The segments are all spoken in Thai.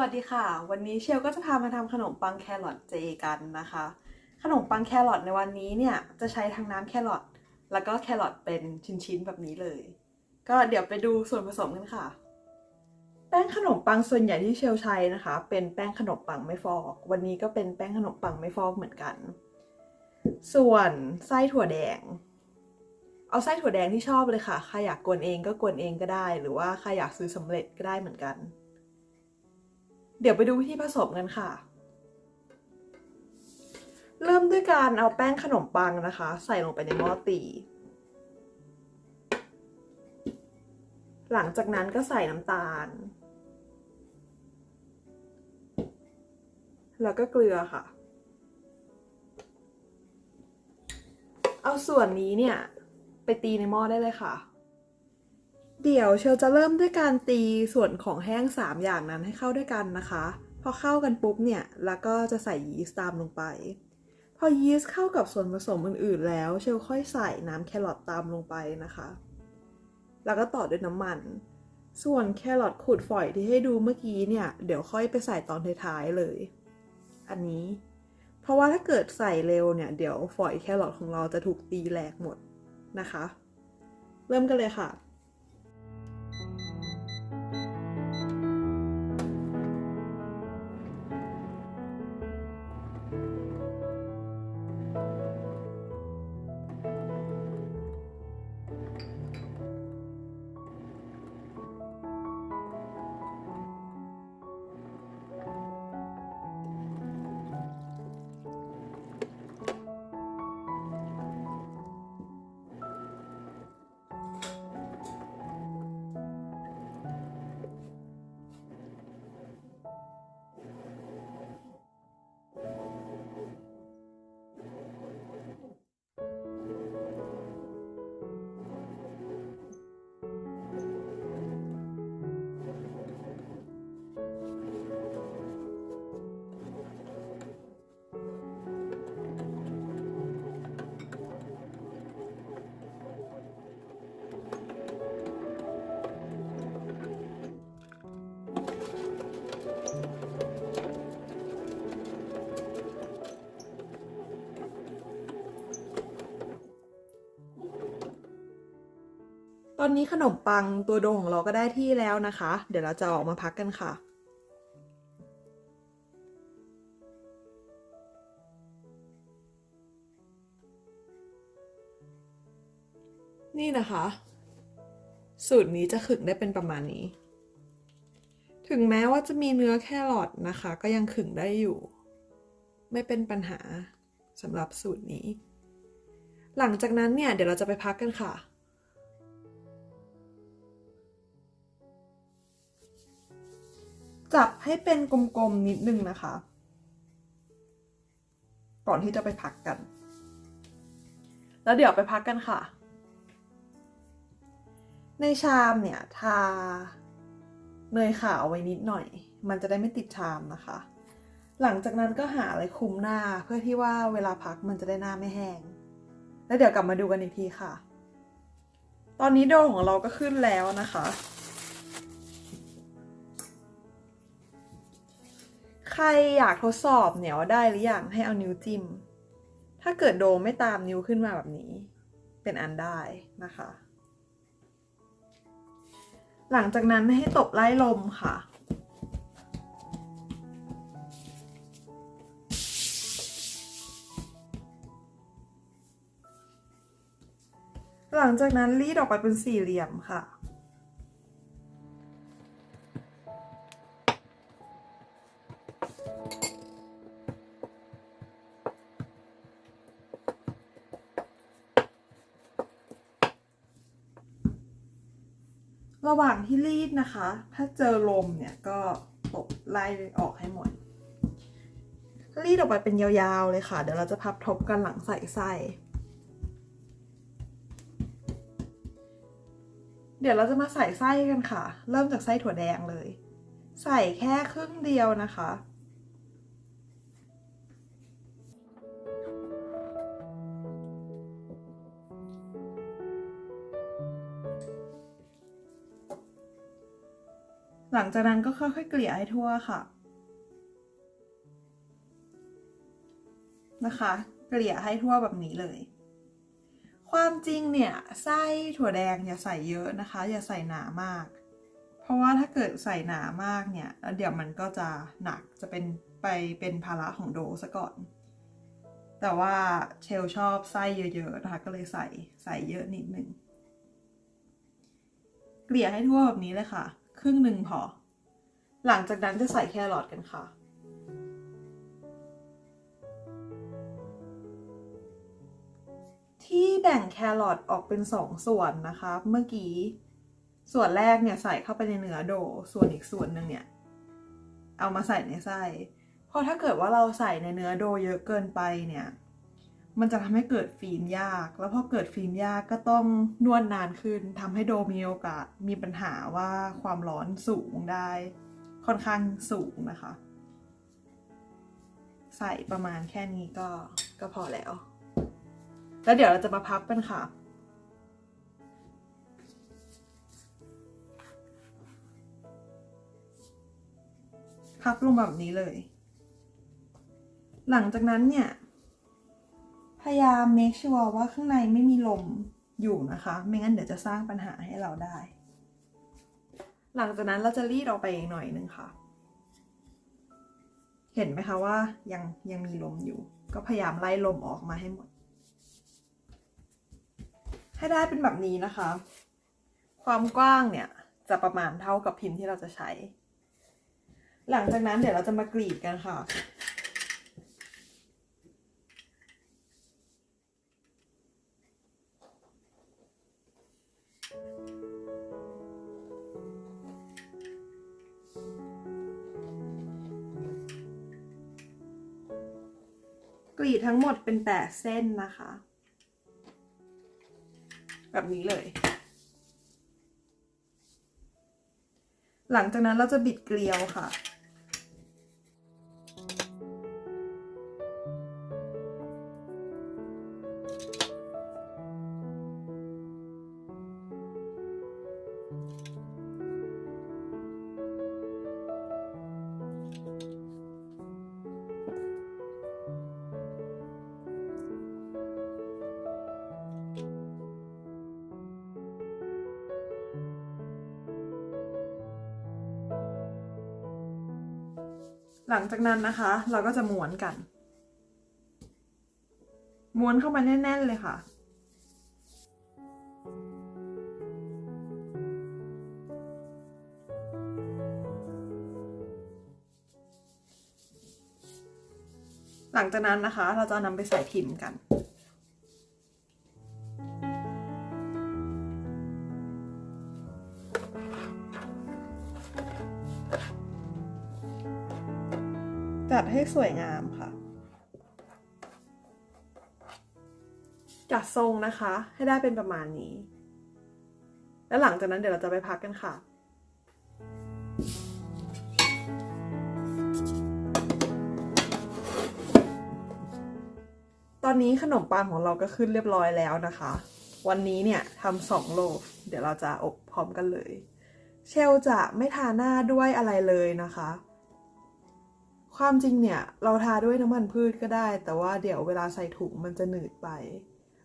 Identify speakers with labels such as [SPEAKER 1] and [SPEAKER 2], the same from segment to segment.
[SPEAKER 1] วัสดีค่ะ วันนี้เชลก็จะพามาทำขนมปังแครอทเจกันนะคะ ขนมปังแครอทในวันนี้เนี่ยจะใช้ทั้งน้ำแครอทแล้วก็แครอทเป็นชิ้นๆแบบนี้เลย ก็เดี๋ยวไปดูส่วนผสมกันค่ะ แป้งขนมปังส่วนใหญ่ที่เชลใช้นะคะ เป็นแป้งขนมปังไม่ฟอก วันนี้ก็เป็นแป้งขนมปังไม่ฟอกเหมือนกัน ส่วนไส้ถั่วแดง เอาไส้ถั่วแดงที่ชอบเลยค่ะใครอยากกวนเองก็กวนเองก็ได้ หรือว่าใครอยากซื้อสำเร็จก็ได้เหมือนกัน เดี๋ยวไปดูวิธีผสมกันค่ะ เริ่มด้วยการเอาแป้งขนมปังนะคะ ใส่ลงไปในหม้อตี หลังจากนั้นก็ใส่น้ำตาล แล้วก็เกลือค่ะ เอาส่วนนี้เนี่ย ไปตีในหม้อได้เลยค่ะ เดี๋ยวเชลจะเริ่มด้วยการตีส่วนของแห้ง 3 อย่างนั้นให้เข้าด้วยกันนะคะ พอเข้ากันปุ๊บเนี่ย แล้วก็จะใส่ยีสต์ตามลงไป พอยีสต์เข้ากับส่วนผสมอื่นๆ แล้ว เชลค่อยใส่น้ำแครอทตามลงไปนะคะ แล้วก็ต่อด้วยน้ำมัน ส่วนแครอทขูดฝอยที่ให้ดูเมื่อกี้เนี่ย เดี๋ยวค่อยไปใส่ตอนท้ายๆเลย อันนี้ เพราะว่าถ้าเกิดใส่เร็วเนี่ย เดี๋ยวฝอยแครอทของเราจะถูกตีแหลกหมดนะคะ เริ่มกันเลยค่ะ อนนี้ขนมปังตัวโดของเราก็ได้ที่แล้วนะคะ เดี๋ยวเราจะออกมาพักกันค่ะนี่นะคะ สูตรนี้จะขึงได้เป็นประมาณนี้ ถึงแม้ว่าจะมีเนื้อแครอทนะคะ ก็ยังขึงได้อยู่ ไม่เป็นปัญหาสำหรับสูตรนี้ หลังจากนั้นเนี่ย เดี๋ยวเราจะไปพักกันค่ะ จับให้เป็นกลมๆนิดนึงนะคะ ก่อนที่จะไปพักกัน แล้วเดี๋ยวไปพักกันค่ะ ในชามเนี่ยทาเนยขาวไว้นิดหน่อย มันจะได้ไม่ติดชามนะคะ หลังจากนั้นก็หาอะไรคลุมหน้าเพื่อที่ว่าเวลาพักมันจะได้หน้าไม่แห้ง แล้วเดี๋ยวกลับมาดูกันอีกทีค่ะ ตอนนี้โดของเราก็ขึ้นแล้วนะคะ ใครอยากทดสอบเนี่ยว่าได้หรือยังให้เอานิ้วจิ้ม ถ้าเกิดโดไม่ตามนิ้วขึ้นมาแบบนี้ เป็นอันได้นะคะ หลังจากนั้นให้ตบไล่ลมค่ะหลังจากนั้นรีดออกไปเป็นสี่เหลี่ยมค่ะ ที่รีดนะคะ ถ้าเจอลมเนี่ยก็ตบไล่ออกให้หมด รีดออกไปเป็นยาวๆเลยค่ะ เดี๋ยวเราจะพับทบกันหลังใส่ไส้เดี๋ยวเราจะมาใส่ไส้กันค่ะ เริ่มจากไส้ถั่วแดงเลย ใส่แค่ครึ่งเดียวนะคะ หลังจากนั้นก็ค่อยๆเกลี่ยให้ทั่วค่ะ นะคะ เกลี่ยให้ทั่วแบบนี้เลย ความจริงเนี่ยไส้ถั่วแดงอย่าใส่เยอะนะคะ อย่าใส่หนามาก เพราะว่าถ้าเกิดใส่หนามากเนี่ยแล้วเดี๋ยวมันก็จะหนักจะเป็นไปเป็นภาระของโดซะก่อน แต่ว่าเชลชอบไส้เยอะๆนะคะก็เลยใส่ใส่เยอะนิดนึงเกลี่ยให้ทั่วแบบนี้เลยค่ะ ครึ่งหนึ่งพอ หลังจากนั้นจะใส่แครอทกันค่ะ ที่แบ่งแครอทออกเป็นสองส่วนนะคะ เมื่อกี้ส่วนแรกเนี่ยใส่เข้าไปในเนื้อโด ส่วนอีกส่วนหนึ่งเนี่ย เอามาใส่ในไส้ เพราะถ้าเกิดว่าเราใส่ในเนื้อโดเยอะเกินไปเนี่ย มันจะทำให้เกิดฟิล์มยาก แล้วพอเกิดฟิล์มยากก็ต้องนวดนานขึ้นทำให้โดมีโอกาสมีปัญหาว่าความร้อนสูงได้ ค่อนข้างสูงนะคะ ใส่ประมาณแค่นี้ก็ก็พอแล้ว แล้วเดี๋ยวเราจะมาพับกันค่ะพับลงแบบนี้เลย หลังจากนั้นเนี่ย พยายาม make sure ว่าข้างในไม่มีลมอยู่นะคะ ไม่งั้นเดี๋ยวจะสร้างปัญหาให้เราได้ หลังจากนั้นเราจะรีดออกไปอีกหน่อยนึงค่ะ เห็นไหมคะว่ายังยังมีลมอยู่ ก็พยายามไล่ลมออกมาให้หมด ให้ได้เป็นแบบนี้นะคะ ความกว้างเนี่ยจะประมาณเท่ากับพิมพ์ที่เราจะใช้ หลังจากนั้นเดี๋ยวเราจะมากรีดกันค่ะ ทั้งหมดเป็นแปดเส้นนะคะ แบบนี้เลย หลังจากนั้นเราจะบิดเกลียวค่ะ หลังจากนั้นนะคะ เราก็จะม้วนกัน ม้วนเข้ามาแน่น ๆ เลยค่ะ หลังจากนั้นนะคะ เราจะนำไปใส่พิมพ์กัน จัดให้สวยงามค่ะ จัดทรงนะคะ ให้ได้เป็นประมาณนี้ แล้วหลังจากนั้นเดี๋ยวเราจะไปพักกันค่ะตอนนี้ขนมปังของเราก็ขึ้นเรียบร้อยแล้วนะคะ วันนี้เนี่ยทำสองโลฟเดี๋ยวเราจะอบพร้อมกันเลย เชลจะไม่ทาหน้าด้วยอะไรเลยนะคะ ความจริงเนี่ยเราทาด้วยน้ำมันพืชก็ได้ แต่ว่าเดี๋ยวเวลาใส่ถุงมันจะหนืดไป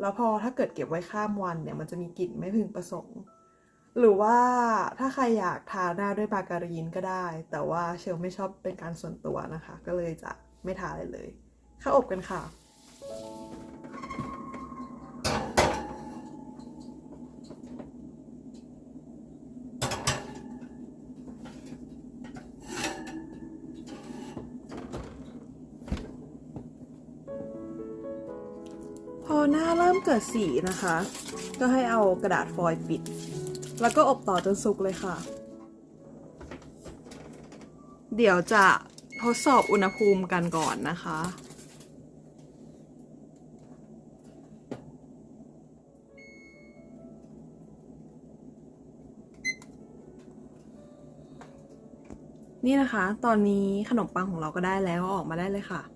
[SPEAKER 1] แล้วพอถ้าเกิดเก็บไว้ข้ามวันเนี่ยมันจะมีกลิ่นไม่พึงประสงค์ หรือว่าถ้าใครอยากทาหน้าด้วยปาการีนก็ได้ แต่ว่าเชลไม่ชอบเป็นการส่วนตัวนะคะ ก็เลยจะไม่ทาเลยเลย เข้าอบกันค่ะ เกิดสีนะคะ ก็ให้เอากระดาษฟอยล์ปิด แล้วก็อบต่อจนสุกเลยค่ะ เดี๋ยวจะทดสอบอุณหภูมิกันก่อนนะคะ นี่นะคะ ตอนนี้ขนมปังของเราก็ได้แล้วออกมาได้เลยค่ะ